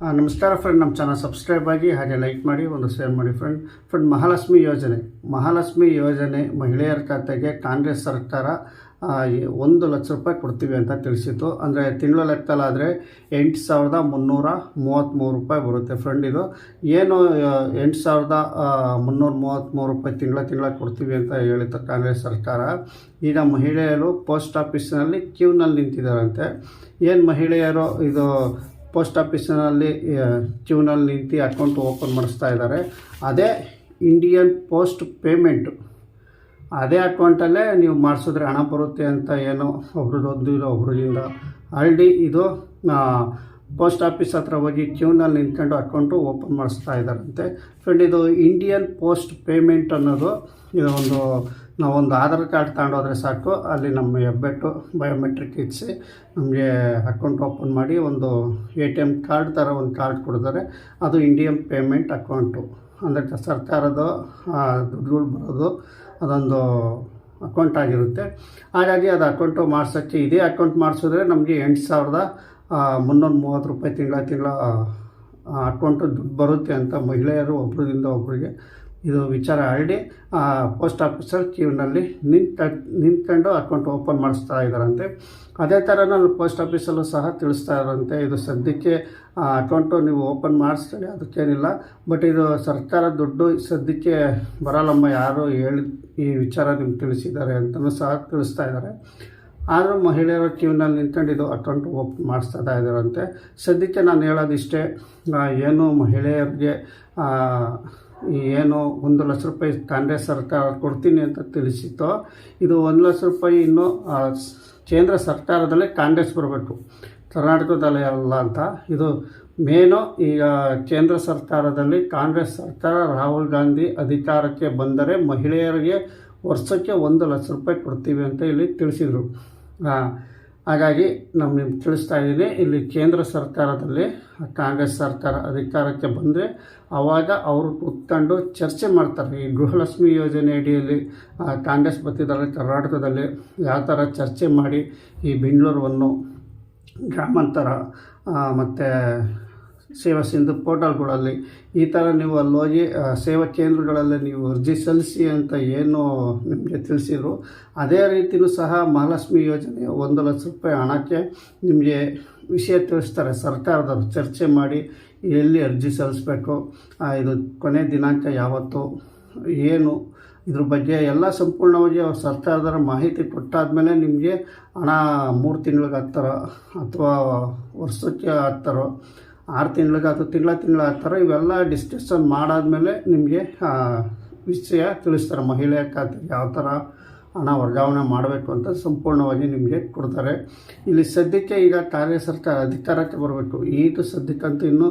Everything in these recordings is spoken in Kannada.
ನಮಸ್ಕಾರ ಫ್ರೆಂಡ್ ನಮ್ಮ ಚಾನಲ್ ಸಬ್ಸ್ಕ್ರೈಬ್ ಆಗಿ ಹಾಗೆ ಲೈಕ್ ಮಾಡಿ, ಒಂದು ಶೇರ್ ಮಾಡಿ ಫ್ರೆಂಡ್ ಫ್ರೆಂಡ್ ಮಹಾಲಕ್ಷ್ಮಿ ಯೋಜನೆ. ಮಹಾಲಕ್ಷ್ಮಿ ಯೋಜನೆ ಮಹಿಳೆಯರ ಖಾತೆಗೆ ಕಾಂಗ್ರೆಸ್ ಸರ್ಕಾರ ಒಂದು ಲಕ್ಷ ರೂಪಾಯಿ ಕೊಡ್ತೀವಿ ಅಂತ ತಿಳಿಸಿತ್ತು. ಅಂದರೆ ತಿಂಗಳ ಲೆಕ್ಕಲಾದರೆ ಎಂಟು ಸಾವಿರದ ಮುನ್ನೂರ ಮೂವತ್ತ್ಮೂರು ರೂಪಾಯಿ ಬರುತ್ತೆ ಫ್ರೆಂಡ್ ಇದು. ಏನು ಎಂಟು ಸಾವಿರದ ಮುನ್ನೂರ ಮೂವತ್ತ್ಮೂರು ರೂಪಾಯಿ ತಿಂಗಳ ತಿಂಗಳ ಕೊಡ್ತೀವಿ ಅಂತ ಹೇಳಿತ್ತು ಕಾಂಗ್ರೆಸ್ ಸರ್ಕಾರ. ಈಗ ಮಹಿಳೆಯರು ಪೋಸ್ಟ್ ಆಫೀಸ್ನಲ್ಲಿ ಕ್ಯೂನಲ್ಲಿ ನಿಂತಿದ್ದಾರಂತೆ. ಏನು ಮಹಿಳೆಯರು ಇದು ಪೋಸ್ಟ್ ಆಫೀಸಿನಲ್ಲಿ ಕ್ಯೂನಲ್ಲಿ ನಿಂತು ಅಕೌಂಟ್ ಓಪನ್ ಮಾಡಿಸ್ತಾ ಇದ್ದಾರೆ. ಅದೇ ಇಂಡಿಯನ್ ಪೋಸ್ಟ್ ಪೇಮೆಂಟು ಅದೇ ಅಕೌಂಟಲ್ಲೇ ನೀವು ಮಾಡಿಸಿದ್ರೆ ಹಣ ಬರುತ್ತೆ ಅಂತ ಏನೋ ಒಬ್ರದ್ದೊಂದು ಇಲ್ಲ ಒಬ್ರಿಂದ ಆಲ್ರೆಡಿ ಇದು ಪೋಸ್ಟ್ ಆಫೀಸ್ ಹತ್ರ ಹೋಗಿ ಕ್ಯೂನಲ್ಲಿ ನಿಂತ್ಕೊಂಡು ಅಕೌಂಟು ಓಪನ್ ಮಾಡಿಸ್ತಾ ಇದ್ದಾರಂತೆ. ಫ್ರೆಂಡ್ ಇದು ಇಂಡಿಯನ್ ಪೋಸ್ಟ್ ಪೇಮೆಂಟ್ ಅನ್ನೋದು ಇದೊಂದು ಒಂದು ನಾವೊಂದು ಆಧಾರ್ ಕಾರ್ಡ್ ತಗೊಂಡೋದ್ರೆ ಸಾಕು. ಅಲ್ಲಿ ನಮ್ಮ ಹೆಬ್ಬೆಟ್ಟು ಬಯೋಮೆಟ್ರಿಕ್ ಇಡಿಸಿ ನಮಗೆ ಅಕೌಂಟ್ ಓಪನ್ ಮಾಡಿ ಒಂದು ಎ ಟಿ ಎಂ ಕಾರ್ಡ್ ಥರ ಒಂದು ಕಾರ್ಡ್ ಕೊಡ್ತಾರೆ. ಅದು ಇಂಡಿಯನ್ ಪೇಮೆಂಟ್ ಅಕೌಂಟು ಅಂದರೆ ಸರ್ಕಾರದ ದುಡ್ಡುಗಳು ಬರೋದು ಅದೊಂದು ಅಕೌಂಟ್ ಆಗಿರುತ್ತೆ. ಹಾಗಾಗಿ ಅದು ಅಕೌಂಟು ಮಾಡಿಸೋಕ್ಕೆ ಇದೇ ಅಕೌಂಟ್ ಮಾಡಿಸಿದ್ರೆ ನಮಗೆ ಎಂಟು ಸಾವಿರದ ಮುನ್ನೂರ ಮೂವತ್ತು ರೂಪಾಯಿ ತಿಂಗಳ ತಿಂಗಳ ಅಕೌಂಟು ದುಡ್ಡು ಬರುತ್ತೆ ಅಂತ ಮಹಿಳೆಯರು ಒಬ್ಬರಿಂದ ಒಬ್ಬರಿಗೆ ಇದು ವಿಚಾರ ಆಲ್ರೆಡಿ ಪೋಸ್ಟ್ ಆಫೀಸರ್ ಕ್ಯೂನಲ್ಲಿ ನಿಂತ, ನಿಂತ್ಕೊಂಡು ಅಕೌಂಟ್ ಓಪನ್ ಮಾಡಿಸ್ತಾ ಇದ್ದಾರಂತೆ. ಅದೇ ಥರ ನಾನು ಪೋಸ್ಟ್ ಆಫೀಸಲ್ಲೂ ಸಹ ತಿಳಿಸ್ತಾ ಇದ್ದಾರಂತೆ. ಇದು ಸದ್ಯಕ್ಕೆ ಅಕೌಂಟು ನೀವು ಓಪನ್ ಮಾಡಿಸ್ಕೊಳ್ಳಿ ಅದಕ್ಕೇನಿಲ್ಲ. ಬಟ್ ಇದು ಸರ್ಕಾರ ದುಡ್ಡು ಸದ್ಯಕ್ಕೆ ಬರಲ್ಲಮ್ಮ ಯಾರು ಹೇಳಿ, ಈ ವಿಚಾರ ನಿಮ್ಗೆ ತಿಳಿಸಿದ್ದಾರೆ ಅಂತಲೂ ಸಹ ತಿಳಿಸ್ತಾ ಇದ್ದಾರೆ. ಆದರೂ ಮಹಿಳೆಯರ ಕ್ಯೂನಲ್ಲಿ ನಿಂತ್ಕೊಂಡು ಇದು ಅಕೌಂಟ್ ಓಪನ್ ಮಾಡಿಸ್ತಾ ಇದ್ದಾರಂತೆ. ಸದ್ಯಕ್ಕೆ ನಾನು ಹೇಳೋದಿಷ್ಟೇ ಏನು ಮಹಿಳೆಯರಿಗೆ ಏನು ಒಂದು ಲಕ್ಷ ರೂಪಾಯಿ ಕಾಂಗ್ರೆಸ್ ಸರ್ಕಾರ ಕೊಡ್ತೀನಿ ಅಂತ ತಿಳಿಸಿತ್ತೋ, ಇದು ಒಂದು ಲಕ್ಷ ರೂಪಾಯಿ ಇನ್ನೂ ಕೇಂದ್ರ ಸರ್ಕಾರದಲ್ಲೇ ಕಾಂಗ್ರೆಸ್ ಬರಬೇಕು. ಕರ್ನಾಟಕದಲ್ಲಿ ಅಲ್ಲ ಅಂತ. ಇದು ಮೇನು ಈಗ ಕೇಂದ್ರ ಸರ್ಕಾರದಲ್ಲಿ ಕಾಂಗ್ರೆಸ್ ಸರ್ಕಾರ ರಾಹುಲ್ ಗಾಂಧಿ ಅಧಿಕಾರಕ್ಕೆ ಬಂದರೆ ಮಹಿಳೆಯರಿಗೆ ವರ್ಷಕ್ಕೆ ಒಂದು ಲಕ್ಷ ರೂಪಾಯಿ ಕೊಡ್ತೀವಿ ಅಂತ ಇಲ್ಲಿ ತಿಳಿಸಿದರು. ಹಾಗಾಗಿ ನಾವು ನಿಮ್ಗೆ ತಿಳಿಸ್ತಾ ಇದ್ದೀನಿ, ಇಲ್ಲಿ ಕೇಂದ್ರ ಸರ್ಕಾರದಲ್ಲಿ, ಕಾಂಗ್ರೆಸ್ ಸರ್ಕಾರ ಅಧಿಕಾರಕ್ಕೆ ಬಂದರೆ ಆವಾಗ ಅವರು ಕೂತ್ಕೊಂಡು ಚರ್ಚೆ ಮಾಡ್ತಾರೆ. ಈ ಗೃಹಲಕ್ಷ್ಮಿ ಯೋಜನೆ ಅಡಿಯಲ್ಲಿ ಕಾಂಗ್ರೆಸ್ ಬರ್ತಿದ್ದಾರೆ ಕರ್ನಾಟಕದಲ್ಲಿ ಯಾವ ಥರ ಚರ್ಚೆ ಮಾಡಿ ಈ ಬೆಂಗಳೂರನ್ನು ಗ್ರಾಮಾಂತರ ಮತ್ತು ಸೇವಾ ಸಿಂಧು ಪೋರ್ಟಲ್ಗಳಲ್ಲಿ. ಈ ಥರ ನೀವು ಅಲ್ಲಿ ಸೇವಾ ಕೇಂದ್ರಗಳಲ್ಲಿ ನೀವು ಅರ್ಜಿ ಸಲ್ಲಿಸಿ ಅಂತ ಏನು ನಿಮಗೆ ತಿಳಿಸಿದ್ರು, ಅದೇ ರೀತಿಯೂ ಸಹ ಮಹಾಲಕ್ಷ್ಮಿ ಯೋಜನೆ ಒಂದು ಲಕ್ಷ ರೂಪಾಯಿ ಹಣಕ್ಕೆ ನಿಮಗೆ ವಿಷಯ ತಿಳಿಸ್ತಾರೆ. ಸರ್ಕಾರದವರು ಚರ್ಚೆ ಮಾಡಿ ಎಲ್ಲಿ ಅರ್ಜಿ ಸಲ್ಲಿಸಬೇಕು ಇದು ಕೊನೆ ದಿನಾಂಕ ಯಾವತ್ತು, ಏನು, ಇದ್ರ ಬಗ್ಗೆ ಎಲ್ಲ ಸಂಪೂರ್ಣವಾಗಿ ಅವ್ರು ಸರ್ಕಾರದವರ ಮಾಹಿತಿ ಕೊಟ್ಟಾದಮೇಲೆ ನಿಮಗೆ ಹಣ ಮೂರು ತಿಂಗಳಿಗೆ ಹಾಕ್ತಾರೋ ಅಥವಾ ವರ್ಷಕ್ಕೆ ಹಾಕ್ತಾರೋ ಆರು ತಿಂಗಳಿಗೆ ಅಥವಾ ತಿಂಗಳ ತಿಂಗಳ ಹಾಕ್ತಾರೆ ಇವೆಲ್ಲ ಡಿಸ್ಕಷನ್ ಮಾಡಾದಮೇಲೆ ನಿಮಗೆ ವಿಷಯ ತಿಳಿಸ್ತಾರೆ. ಮಹಿಳೆಯ ಖಾತೆಗೆ ಯಾವ ಥರ ಹಣ ವರ್ಗಾವಣೆ ಮಾಡಬೇಕು ಅಂತ ಸಂಪೂರ್ಣವಾಗಿ ನಿಮಗೆ ಕೊಡ್ತಾರೆ. ಇಲ್ಲಿ ಸದ್ಯಕ್ಕೆ ಈಗ ಕಾರ್ಯ ಸರ್ಕಾರ ಅಧಿಕಾರಕ್ಕೆ ಬರಬೇಕು. ಈಗ ಸದ್ಯಕ್ಕಂತೂ ಇನ್ನೂ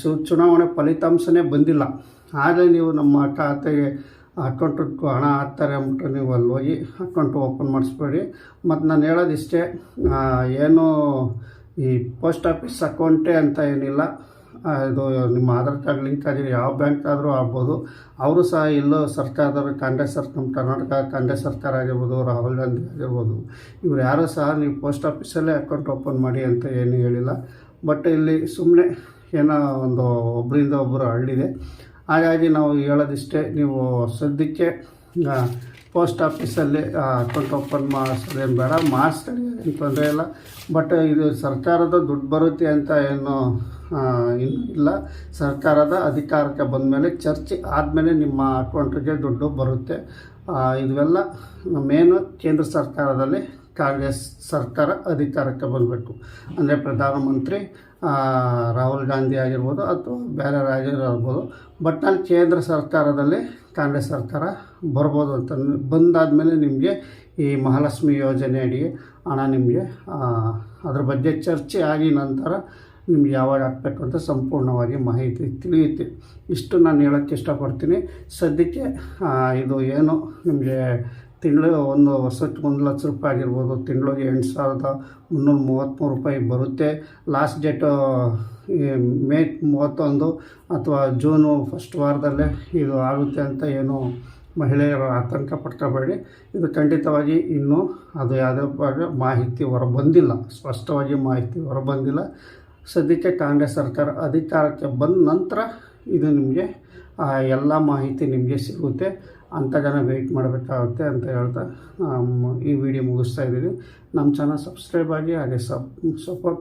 ಚು, ಚುನಾವಣೆ ಫಲಿತಾಂಶನೇ ಬಂದಿಲ್ಲ. ಆದರೆ ನೀವು ನಮ್ಮ ಖಾತೆಗೆ ಅಕೌಂಟ್ ಹಣ ಹಾಕ್ತಾರೆ ಅಂದ್ಬಿಟ್ಟು ನೀವು ಅಲ್ಲಿ ಹೋಗಿ ಅಕೌಂಟ್ ಓಪನ್ ಮಾಡಿಸ್ಬೇಡಿ. ಮತ್ತು ನಾನು ಹೇಳೋದಿಷ್ಟೇ ಏನು ಈ ಪೋಸ್ಟ್ ಆಫೀಸ್ ಅಕೌಂಟೇ ಅಂತ ಏನಿಲ್ಲ. ಇದು ನಿಮ್ಮ ಆಧಾರ್ ಕಾರ್ಡ್ ಲಿಂಕ್ ಆಗಿದೆ, ಯಾವ ಬ್ಯಾಂಕ್ ಆದರೂ ಆಗ್ಬೋದು. ಅವರು ಸಹ ಎಲ್ಲೋ ಸರ್ಕಾರದವರು, ಕಾಂಗ್ರೆಸ್ ಸರ್ ನಮ್ಮ ಕರ್ನಾಟಕ, ಕಾಂಗ್ರೆಸ್ ಸರ್ಕಾರ ಆಗಿರ್ಬೋದು, ರಾಹುಲ್ ಗಾಂಧಿ ಆಗಿರ್ಬೋದು, ಇವ್ರು ಯಾರೂ ಸಹ ನೀವು ಪೋಸ್ಟ್ ಆಫೀಸಲ್ಲೇ ಅಕೌಂಟ್ ಓಪನ್ ಮಾಡಿ ಅಂತ ಏನು ಹೇಳಿಲ್ಲ. ಬಟ್ ಇಲ್ಲಿ ಸುಮ್ಮನೆ ಏನೋ ಒಂದು ಒಬ್ಬರಿಂದ ಒಬ್ಬರು ಹಳ್ಳಿದೆ ಹಾಗಾಗಿ ನಾವು ಹೇಳೋದಿಷ್ಟೇ, ನೀವು ಸದ್ಯಕ್ಕೆ ಪೋಸ್ಟ್ ಆಫೀಸಲ್ಲಿ ಅಕೌಂಟ್ ಓಪನ್ ಮಾಡಿಸೋದೇನು ಬೇಡ, ಮಾಡಿಸ್ಕೊಳ್ಳಿ. ತೊಂದರೆ ಇಲ್ಲ ಬಟ್ ಇದು ಸರ್ಕಾರದ ದುಡ್ಡು ಬರುತ್ತೆ ಅಂತ ಏನು ಇಲ್ಲ. ಸರ್ಕಾರದ ಅಧಿಕಾರಕ್ಕೆ ಬಂದ ಮೇಲೆ ಚರ್ಚೆ ಆದಮೇಲೆ ನಿಮ್ಮ ಅಕೌಂಟಿಗೆ ದುಡ್ಡು ಬರುತ್ತೆ. ಇವೆಲ್ಲ ಮೇನು ಕೇಂದ್ರ ಸರ್ಕಾರದಲ್ಲಿ ಕಾಂಗ್ರೆಸ್ ಸರ್ಕಾರ ಅಧಿಕಾರಕ್ಕೆ ಬರಬೇಕು ಅಂದರೆ ಪ್ರಧಾನಮಂತ್ರಿ ರಾಹುಲ್ ಗಾಂಧಿ ಆಗಿರ್ಬೋದು ಅಥವಾ ಬೇರೆ ರಾಜ್ಯಗಳಾಗಿರ್ಬೋದು ಬಟ್ ಅಲ್ಲಿ ಕೇಂದ್ರ ಸರ್ಕಾರದಲ್ಲಿ ಕಾಂಗ್ರೆಸ್ ಸರ್ಕಾರ ಬರ್ಬೋದು ಅಂತ. ಬಂದಾದಮೇಲೆ ನಿಮಗೆ ಈ ಮಹಾಲಕ್ಷ್ಮಿ ಯೋಜನೆ ಅಡಿ ಹಣ ನಿಮಗೆ ಅದ್ರ ಬಗ್ಗೆ ಚರ್ಚೆ ಆಗಿ ನಂತರ ನಿಮ್ಗೆ ಯಾವಾಗ ಹಾಕ್ಬೇಕು ಅಂತ ಸಂಪೂರ್ಣವಾಗಿ ಮಾಹಿತಿ ತಿಳಿಯುತ್ತೆ. ಇಷ್ಟು ನಾನು ಹೇಳೋಕ್ಕೆ ಇಷ್ಟಪಡ್ತೀನಿ. ಸದ್ಯಕ್ಕೆ ಇದು ಏನು ನಿಮಗೆ ತಿಂಗಳು ಒಂದು ವರ್ಷಕ್ಕೆ ಒಂದು ಲಕ್ಷ ರೂಪಾಯಿ ಆಗಿರ್ಬೋದು, ತಿಂಗಳಿಗೆ ಎಂಟು ಸಾವಿರದ ಮುನ್ನೂರ ಮೂವತ್ತ್ಮೂರು ರೂಪಾಯಿ ಬರುತ್ತೆ. ಲಾಸ್ಟ್ ಡೇಟು ಮೇ ಮೂವತ್ತೊಂದು ಅಥವಾ ಜೂನು ಫಸ್ಟ್ ವಾರದಲ್ಲೇ ಇದು ಆಗುತ್ತೆ ಅಂತ ಏನು ಮಹಿಳೆಯರು ಆತಂಕ ಪಡ್ಕೋಬೇಡಿ. ಇದು ಖಂಡಿತವಾಗಿ ಇನ್ನೂ ಅದು ಯಾವುದೇ ಬಗ್ಗೆ ಮಾಹಿತಿ ಹೊರಬಂದಿಲ್ಲ. ಸ್ಪಷ್ಟವಾಗಿ ಮಾಹಿತಿ ಹೊರಬಂದಿಲ್ಲ. ಸದ್ಯಕ್ಕೆ ಕಾಂಗ್ರೆಸ್ ಸರ್ಕಾರ ಅಧಿಕಾರಕ್ಕೆ ಬಂದ ನಂತರ ಇದು ನಿಮಗೆ ಎಲ್ಲ ಮಾಹಿತಿ ನಿಮಗೆ ಸಿಗುತ್ತೆ. ಅಂಥ ಜನ ವೆಯ್ಟ್ ಮಾಡಬೇಕಾಗುತ್ತೆ ಅಂತ ಹೇಳ್ತಾ ಈ ವಿಡಿಯೋ ಮುಗಿಸ್ತಾ ಇದ್ದೀವಿ ನಮ್ಮ ಚಾನಲ್ ಸಬ್ಸ್ಕ್ರೈಬ್ ಆಗಿ ಹಾಗೆ ಸಪ್ ಸಪೋರ್ಟ್